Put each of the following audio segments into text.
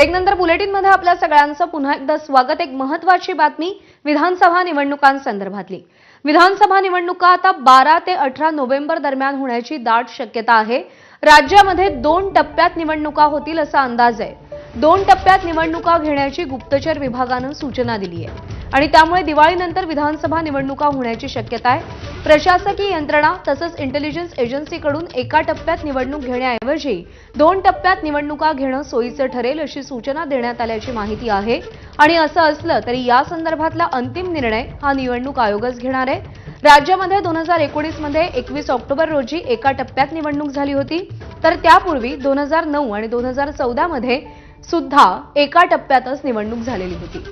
एक नंतर बुलेटिनमध्ये आपल्या सगळ्यांचं पुन्हा एकदा स्वागत. एक महत्वाची बातमी विधानसभा निवडणुकांसंदर्भातली. विधानसभा निवडणुका आता बारा ते अठरा नोव्हेंबर दरम्यान होण्याची दाट शक्यता आहे. राज्यामध्ये दोन टप्प्यात निवडणुका होतील असा अंदाज आहे. दोन टप्प्यात निवडणुका घेण्याची गुप्तचर विभागानं सूचना दिली आहे आणि त्यामुळे दिवाळीनंतर विधानसभा निवडणुका होण्याची शक्यता आहे. प्रशासकीय यंत्रणा तसंच इंटेलिजन्स एजन्सीकडून एका टप्प्यात निवडणूक घेण्याऐवजी दोन टप्प्यात निवडणुका घेणं सोयीचं ठरेल अशी सूचना देण्यात आल्याची माहिती आहे. आणि असं असलं तरी या संदर्भातला अंतिम निर्णय हा निवडणूक आयोगच घेणार आहे. राज्यामध्ये दोन हजार एकोणीसमध्ये एकवीस ऑक्टोबर रोजी एका टप्प्यात निवडणूक झाली होती. तर त्यापूर्वी दोन हजार नऊ आणि दोन हजार चौदामध्ये सुद्धा एका टप्प्यातच निवडणूक झालेली होती.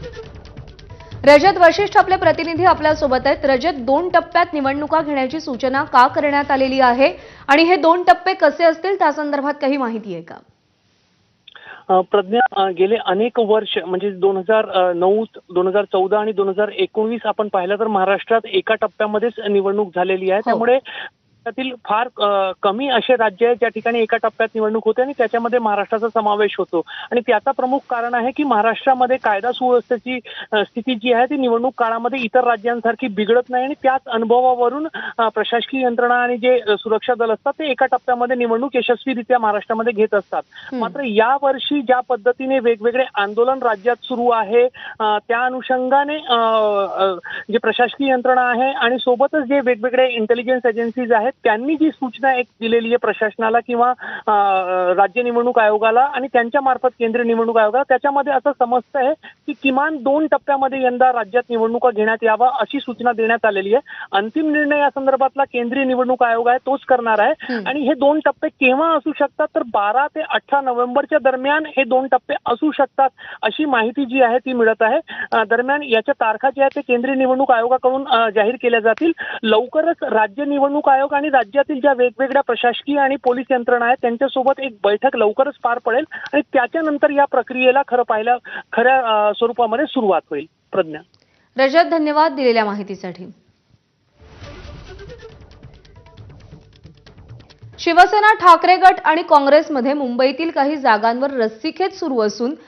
रजत वशिष्ठ आपले प्रतिनिधी आपल्यासोबत आहेत. रजत दोन टप्प्यात निवडणुका घेण्याची सूचना का करण्यात आलेली आहे? आणि हे दोन टप्पे कसे असतील? त्या संदर्भात काही माहिती आहे का? प्रज्ञा गेले अनेक वर्ष म्हणजे दोन हजार नऊ दोन हजार चौदा आणि दोन हजार एकोणवीस आपण पाहिलं तर महाराष्ट्रात एका टप्प्यामध्येच निवडणूक झालेली आहे. हो. त्यामुळे त्यातील फार कमी असे राज्य आहेत ज्या ठिकाणी एका टप्प्यात निवडणूक होते आणि त्याच्यामध्ये महाराष्ट्राचा समावेश होतो आणि त्याचा प्रमुख कारण आहे की महाराष्ट्रामध्ये कायदा सुव्यवस्थेची स्थिती जी आहे ती निवडणूक काळामध्ये इतर राज्यांसारखी बिघडत नाही आणि त्याच अनुभवावरून प्रशासकीय यंत्रणा आणि जे सुरक्षा दल असतात ते एका टप्प्यामध्ये निवडणूक यशस्वीरित्या महाराष्ट्रामध्ये घेत असतात. मात्र या वर्षी ज्या पद्धतीने वेगवेगळे आंदोलन राज्यात सुरू आहे त्या अनुषंगाने जे प्रशासकीय यंत्रणा आहे आणि सोबतच जे वेगवेगळे इंटेलिजन्स एजन्सीज आहेत त्यांनी जी सूचना एक दिलेली आहे प्रशासनाला किंवा राज्य निवडणूक आयोगाला आणि त्यांच्या मार्फत केंद्रीय निवडणूक आयोगाला त्याच्यामध्ये असं समजत आहे की किमान दोन टप्प्यामध्ये यंदा राज्यात निवडणुका घेण्यात यावा अशी सूचना देण्यात आलेली आहे. अंतिम निर्णय या संदर्भातला केंद्रीय निवडणूक आयोग आहे तोच करणार आहे. आणि हे दोन टप्पे केव्हा असू शकतात तर बारा ते अठरा नोव्हेंबरच्या दरम्यान हे दोन टप्पे असू शकतात अशी माहिती जी आहे ती मिळत आहे. दरम्यान याच्या तारखा ज्या आहेत ते केंद्रीय निवडणूक आयोगाकडून जाहीर केल्या जातील. लवकरच राज्य निवडणूक आयोग आणि राज्यातील ज्या वेगवेगळ्या प्रशासकीय आणि पोलीस यंत्रणा आहेत त्यांच्यासोबत एक बैठक लवकरच पार पडेल आणि त्याच्यानंतर या प्रक्रियेला खरं पाहिलं खऱ्या स्वरूपामध्ये सुरुवात होईल. प्रज्ञा. रजत धन्यवाद दिलेल्या माहितीसाठी. शिवसेना ठाकरे गट आणि काँग्रेसमध्ये मुंबईतील काही जागांवर रस्सीखेच सुरू असून